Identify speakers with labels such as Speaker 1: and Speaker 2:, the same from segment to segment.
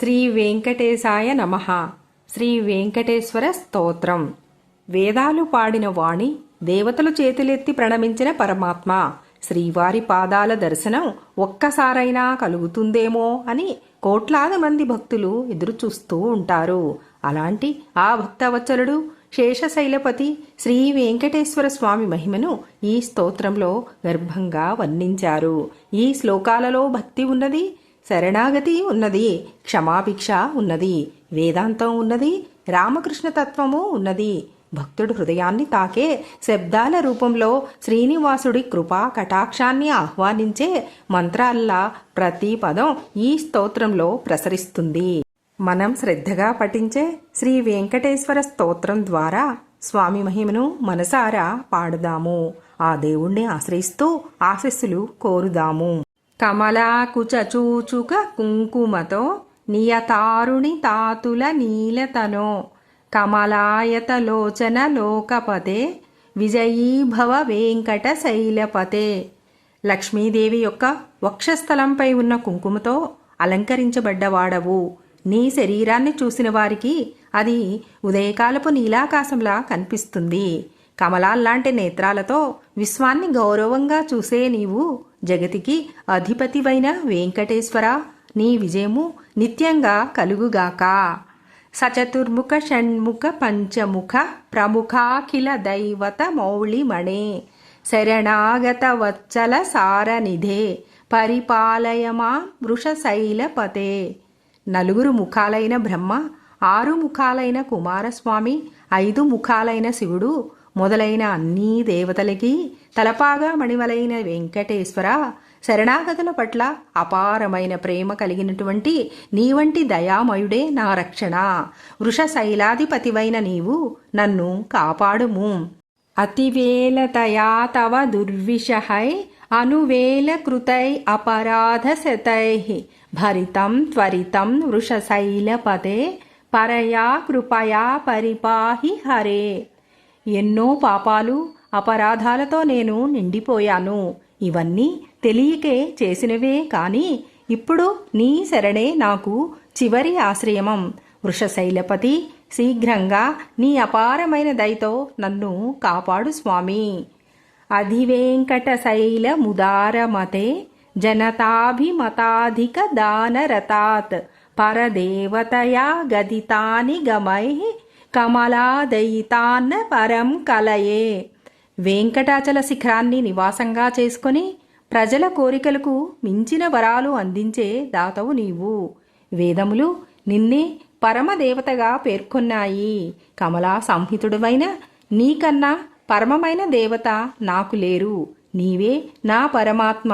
Speaker 1: శ్రీ వెంకటేశాయ నమ. శ్రీ వెంకటేశ్వర స్తోత్రం. వేదాలు పాడిన వాణి దేవతలు చేతులెత్తి ప్రణమించిన పరమాత్మ. శ్రీవారి పాదాల దర్శనం ఒక్కసారైనా కలుగుతుందేమో అని కోట్లాది మంది భక్తులు ఎదురుచూస్తూ ఉంటారు. అలాంటి ఆ భక్తవత్సలుడు శేషశైలపతి శ్రీ వెంకటేశ్వర స్వామి మహిమను ఈ స్తోత్రంలో గర్భంగా వర్ణించారు. ఈ శ్లోకాలలో భక్తి ఉన్నది శరణాగతి ఉన్నది క్షమాభిక్ష ఉన్నది వేదాంతం ఉన్నది రామకృష్ణ తత్వము ఉన్నది. భక్తుడు హృదయాన్ని తాకే శబ్దాల రూపంలో శ్రీనివాసుడి కృపా కటాక్షాన్ని ఆహ్వానించే మంత్రాల్లా ప్రతి పదం ఈ స్తోత్రంలో ప్రసరిస్తుంది. మనం శ్రద్ధగా పఠించే శ్రీ వెంకటేశ్వర స్తోత్రం ద్వారా స్వామి మహిమను మనసారా పాడుదాము. ఆ దేవుణ్ణి ఆశ్రయిస్తూ ఆశస్సులు కోరుదాము. కమలాకుచూచుక కుంకుమతో నియతారుణి తాతుల నీలతనో కమలాయతలోచన లోకపతే విజయీభవ వెంకట శైలపతే లక్ష్మీదేవి యొక్క వక్షస్థలంపై ఉన్న కుంకుమతో అలంకరించబడ్డవాడవు. నీ శరీరాన్ని చూసిన వారికి అది ఉదయకాలపు నీలాకాశంలా కనిపిస్తుంది. కమలాల్లాంటి నేత్రాలతో విశ్వాన్ని గౌరవంగా చూసే నీవు జగతికి అధిపతివైన వెంకటేశ్వర నీ విజయము నిత్యంగా కలుగుగాక. సచతుర్ముఖ షణ్ముఖ పంచముఖ ప్రముఖాఖిల దైవత మౌళిమణే. శరణాగత వత్సల సారనిధే పరిపాలయమా వృషశైలపతే. నలుగురు ముఖాలైన బ్రహ్మ ఆరు ముఖాలైన కుమారస్వామి ఐదు ముఖాలైన శివుడు మొదలైన అన్ని దేవతలకి తలపాగా మణిమలైన వెంకటేశ్వర శరణాగతుల పట్ల అపారమైన ప్రేమ కలిగినటువంటి నీ వంటి దయామయుడే నా రక్షణ. వృషశైలాధిపతివైన నీవు నన్ను కాపాడుము. అతివేలతయా తవ దుర్విషహై అనువేల కృతై అపరాధ శతై భరితం త్వరితం వృషశైలపతే పరయా కృపయా పరిపాహి హరే. ఎన్నో పాపాలు అపరాధాలతో నేను నిండిపోయాను. ఇవన్నీ తెలియకే చేసినవే కాని ఇప్పుడు నీ శరణే నాకు చివరి ఆశ్రయమం. వృషశైలపతి శీఘ్రంగా నీ అపారమైన దయతో నన్ను కాపాడు స్వామి. అధివేంకట ముదారమతే జనతాభిమతాధిక దానరతాత్ పరదేవతయా గదితాని గమై కమలాదయితాన్న పరం కలయే. వెంకటాచల శిఖరాన్ని నివాసంగా చేసుకొని ప్రజల కోరికలకు మించిన వరాలు అందించే దాతవు నీవు. వేదములు నిన్నే పరమదేవతగా పేర్కొన్నాయి. కమలా సంహితుడువైన నీకన్నా పరమమైన దేవత నాకు లేరు. నీవే నా పరమాత్మ.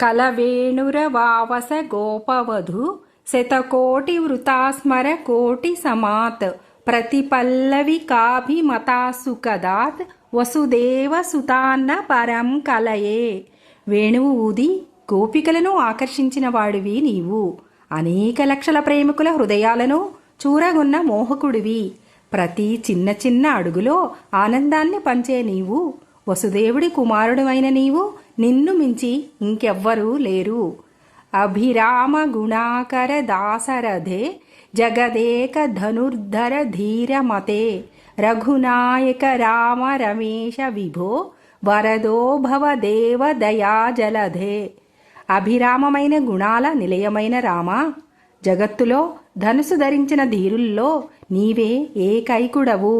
Speaker 1: కలవేణురవావస గోపవధు శతకోటి వృతాస్మర కోటి సమాత్. ప్రతిపల్లవి కాభిమతాసుకదాత్ వసుదేవ సుతాన్న పరం కలయే. వేణువు ఊది గోపికలను ఆకర్షించిన వాడివి నీవు. అనేక లక్షల ప్రేమికుల హృదయాలను చూరగొన్న మోహకుడివి. ప్రతి చిన్న చిన్న అడుగులో ఆనందాన్ని పంచే నీవు. వసుదేవుడి కుమారుడువైన నీవు నిన్ను మించి ఇంకెవ్వరూ లేరు. అభిరామ గుణాకర దాసరథే జగదేక ధనుర్ధర ధీరమతే రఘునాయక రామ రమేశ విభో వరదో భవ దేవ దయాజలధే అభిరామమైన గుణాల నిలయమైన రామ జగత్తులో ధనుసు ధరించిన ధీరుల్లో నీవే ఏకైకుడవు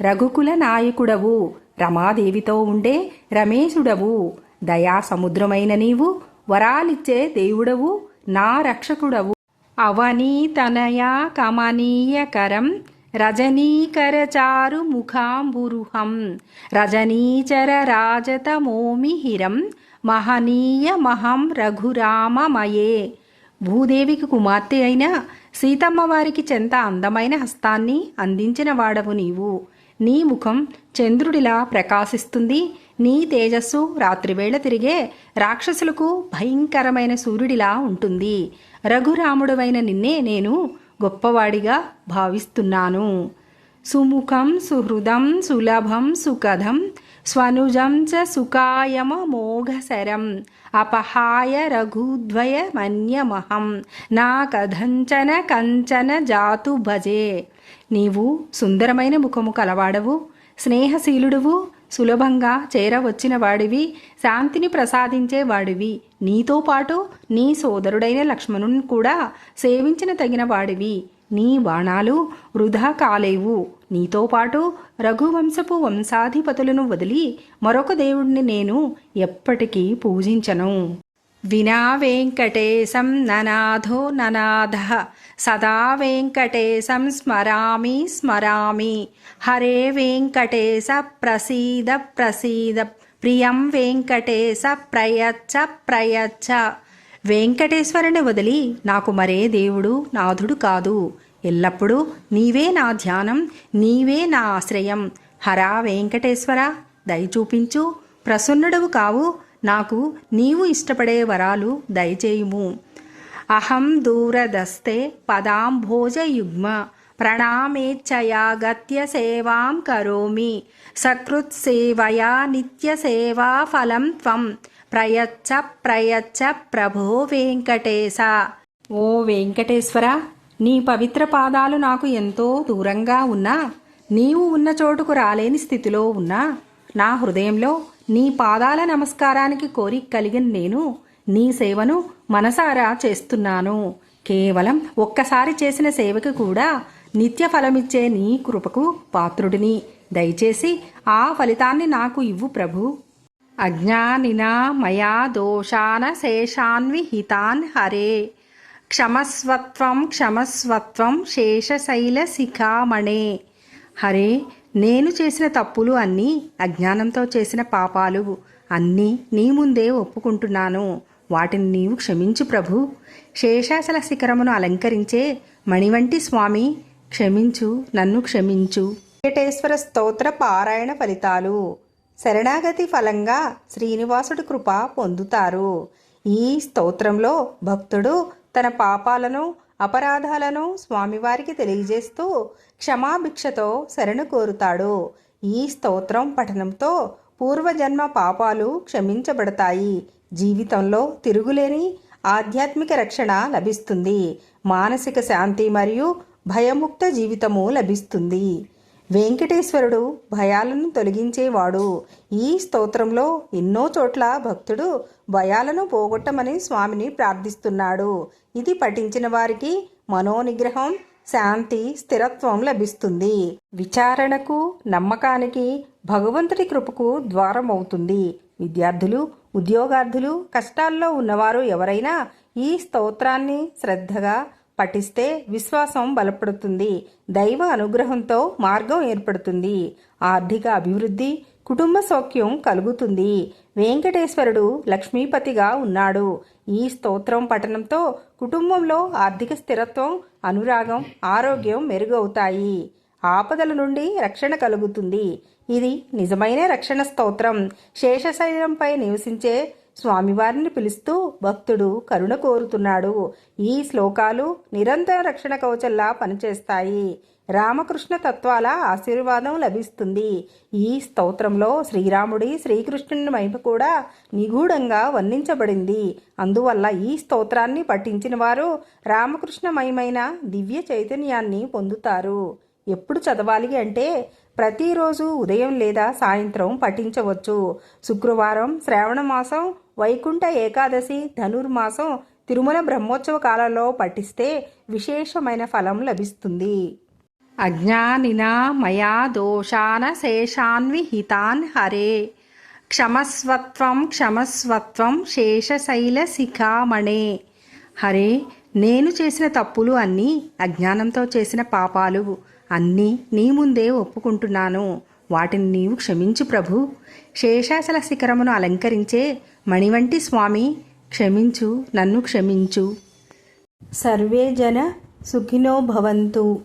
Speaker 1: రఘుకుల నాయకుడవు రమాదేవితో ఉండే రమేశుడవు. దయా సముద్రమైన నీవు వరాలిచ్చే దేవుడవు నా రక్షకుడవు. అవనీతనయా కమనీయకరం రజనీకరచారు ముఖాంబురుహం రజనీచర రాజతమోమిహిరం మహనీయమహం రఘురామమయే. భూదేవికి కుమార్తె అయిన సీతమ్మవారికి చెంత అందమైన హస్తాన్ని అందించిన వాడవు నీవు. నీ ముఖం చంద్రుడిలా ప్రకాశిస్తుంది. నీ తేజస్సు రాత్రివేళ తిరిగే రాక్షసులకు భయంకరమైన సూర్యుడిలా ఉంటుంది. రఘురాముడువైన నిన్నే నేను గొప్పవాడిగా భావిస్తున్నాను. సుముఖం సుహృదం సులభం సుఖదం స్వనుజం చ సుకాయమమోఘశరం అపహాయ రఘుద్వయమన్యమహం నా కథంచన కంచన జాతు భజే నీవు సుందరమైన ముఖము కలవాడవు స్నేహశీలుడువు సులభంగా చేరవచ్చిన వాడివి శాంతిని ప్రసాదించే వాడివి నీతో పాటు నీ సోదరుడైన లక్ష్మణుని కూడా సేవించిన తగిన వాడివి. నీ బాణాలు వృధా కాలేవు. నీతో పాటు రఘువంశపు వంశాధిపతులను వదిలి మరొక దేవుణ్ణి నేను ఎప్పటికీ పూజించను. వినా వెంకటేశం ననాథో ననాథ సదా వెంకటేశం స్మరామి స్మరామి. హరే వెంకటేశ ప్రసీద ప్రసీద ప్రియం వెంకటేశ ప్రయచ్చ ప్రయచ్చ. వెంకటేశ్వరుని వదిలి నాకు మరే దేవుడు నాథుడు కాదు. ఎల్లప్పుడూ నీవే నా ధ్యానం నీవే నా ఆశ్రయం. హరా వెంకటేశ్వర దయచూపించు ప్రసన్నుడవు కావు. నాకు నీవు ఇష్టపడే వరాలు దయచేయుము. అహం దూరదస్తే పదాంభోజయుగ్మ. ప్రణామేచ్ఛయాగత్య సేవాం కరోమి. సకృత్సేవయా నిత్యసేవాఫలం త్వం. ప్రయచ్చ ప్రయచ్చ ప్రభో వెంకటేశ. ఓ వెంకటేశ్వర నీ పవిత్ర పాదాలు నాకు ఎంతో దూరంగా ఉన్నా నీవు ఉన్న చోటుకు రాలేని స్థితిలో ఉన్నా నా హృదయంలో నీ పాదాల నమస్కారానికి కోరిక కలిగిన నేను నీ సేవను మనసారా చేస్తున్నాను. కేవలం ఒక్కసారి చేసిన సేవకు కూడా నిత్య ఫలమిచ్చే నీ కృపకు పాత్రుడిని. దయచేసి ఆ ఫలితాన్ని నాకు ఇవ్వు ప్రభు. అజ్ఞానినా మయా దోషాన శేషాన్విహితాన్ హరే. క్షమస్వత్వం క్షమస్వత్వం శేషశైల శిఖామణే. హరే నేను చేసిన తప్పులు అన్నీ అజ్ఞానంతో చేసిన పాపాలు అన్నీ నీ ముందే ఒప్పుకుంటున్నాను. వాటిని నీవు క్షమించు ప్రభు. శేషాచల శిఖరమును అలంకరించే మణివంటి స్వామి క్షమించు నన్ను క్షమించు. వెంకటేశ్వర స్తోత్ర పారాయణ ఫలితాలు. శరణాగతి ఫలంగా శ్రీనివాసుడి కృప పొందుతారు. ఈ స్తోత్రంలో భక్తుడు తన పాపాలను అపరాధాలను స్వామివారికి తెలియజేస్తూ క్షమాభిక్షతో శరణు కోరుతాడు. ఈ స్తోత్రం పఠనంతో పూర్వజన్మ పాపాలు క్షమించబడతాయి. జీవితంలో తిరుగులేని ఆధ్యాత్మిక రక్షణ లభిస్తుంది. మానసిక శాంతి మరియు భయముక్త జీవితము లభిస్తుంది. వెంకటేశ్వరుడు భయాలను తొలగించేవాడు. ఈ స్తోత్రంలో ఎన్నో చోట్ల భక్తుడు భయాలను పోగొట్టమని స్వామిని ప్రార్థిస్తున్నాడు. ఇది పఠించిన వారికి మనోనిగ్రహం శాంతి స్థిరత్వం లభిస్తుంది. విచారణకు నమ్మకానికి భగవంతుడి కృపకు ద్వారం అవుతుంది విద్యార్థులు ఉద్యోగార్థులు కష్టాల్లో ఉన్నవారు ఎవరైనా ఈ స్తోత్రాన్ని శ్రద్ధగా పఠిస్తే విశ్వాసం బలపడుతుంది దైవ అనుగ్రహంతో మార్గం ఏర్పడుతుంది ఆర్థిక అభివృద్ధి కుటుంబ సౌఖ్యం కలుగుతుంది. వెంకటేశ్వరుడు లక్ష్మీపతిగా ఉన్నాడు. ఈ స్తోత్రం పఠనంతో కుటుంబంలో ఆర్థిక స్థిరత్వం అనురాగం ఆరోగ్యం మెరుగవుతాయి. ఆపదల నుండి రక్షణ కలుగుతుంది. ఇది నిజమైన రక్షణ స్తోత్రం. శేషశైలంపై నివసించే స్వామివారిని పిలుస్తూ భక్తుడు కరుణ కోరుతున్నాడు. ఈ శ్లోకాలు నిరంతర రక్షణ కవచల్లా పనిచేస్తాయి. రామకృష్ణ తత్వాల ఆశీర్వాదం లభిస్తుంది. ఈ స్తోత్రంలో శ్రీరాముడి శ్రీకృష్ణుని మహిమ కూడా నిగూఢంగా వర్ణించబడింది. అందువల్ల ఈ స్తోత్రాన్ని పఠించిన వారు రామకృష్ణ మహిమైన దివ్య చైతన్యాన్ని పొందుతారు. ఎప్పుడు చదవాలి అంటే ప్రతిరోజు ఉదయం లేదా సాయంత్రం పఠించవచ్చు. శుక్రవారం శ్రావణ మాసం వైకుంఠ ఏకాదశి ధనుర్మాసం తిరుమల బ్రహ్మోత్సవ కాలంలో పఠిస్తే విశేషమైన ఫలం లభిస్తుంది. అజ్ఞానినా మయా దోషాన శేషాన్విహితాన్ హరే. క్షమస్వత్వం క్షమస్వత్వం శేషశైల శిఖామణే. హరే నేను చేసిన తప్పులు అన్నీ అజ్ఞానంతో చేసిన పాపాలు. అన్నీ నీ ముందే ఒప్పుకుంటున్నాను. వాటిని నీవు క్షమించు ప్రభు. శేషాచల శిఖరమును అలంకరించే మణివంటి స్వామి క్షమించు నన్ను క్షమించు. సర్వే జన సుఖినో భవంతు.